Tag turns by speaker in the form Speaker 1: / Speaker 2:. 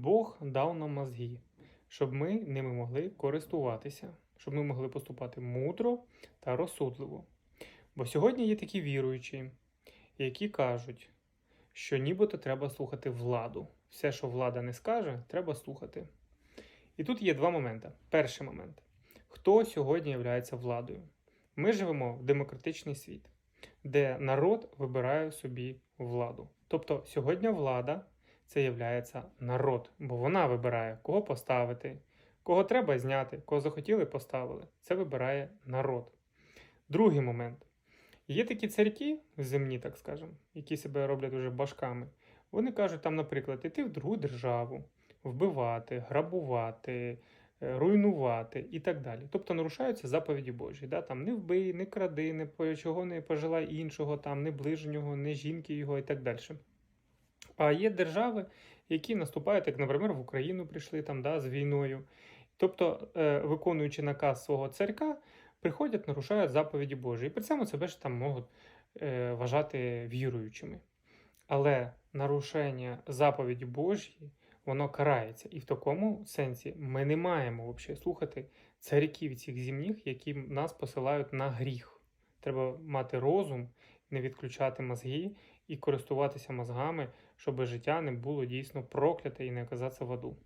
Speaker 1: Бог дав нам мозги, щоб ми ними могли користуватися, щоб ми могли поступати мудро та розсудливо. Бо сьогодні є такі віруючі, які кажуть, що нібито треба слухати владу. Все, що влада не скаже, треба слухати. І тут є два моменти. Перший момент: хто сьогодні є владою? Ми живемо в демократичний світ, де народ вибирає собі владу. Тобто сьогодні влада це є народ, бо вона вибирає, кого поставити, кого треба зняти, кого захотіли, поставили. Це вибирає народ. Другий момент. Є такі царьки земні, так скажемо, які себе роблять уже башками. Вони кажуть, там, наприклад, іти в другу державу, вбивати, грабувати, е, руйнувати і так далі. Тобто нарушаються заповіді Божі. Да? Там не вбий, не кради, не чого не пожелай іншого, там, не ближнього, не жінки його і так далі. А є держави, які наступають, як, наприклад, в Україну прийшли там, да, з війною. Тобто, е, виконуючи наказ свого царька, приходять, нарушають заповіді Божі. І при цьому себе ж там можуть е, вважати віруючими. Але нарушення заповіді Божої, воно карається. І в такому сенсі ми не маємо взагалі слухати царьків цих зімних, які нас посилають на гріх. Треба мати розум, не відключати мозги і користуватися мозгами, щоб життя не було дійсно прокляте і не оказатися в аду.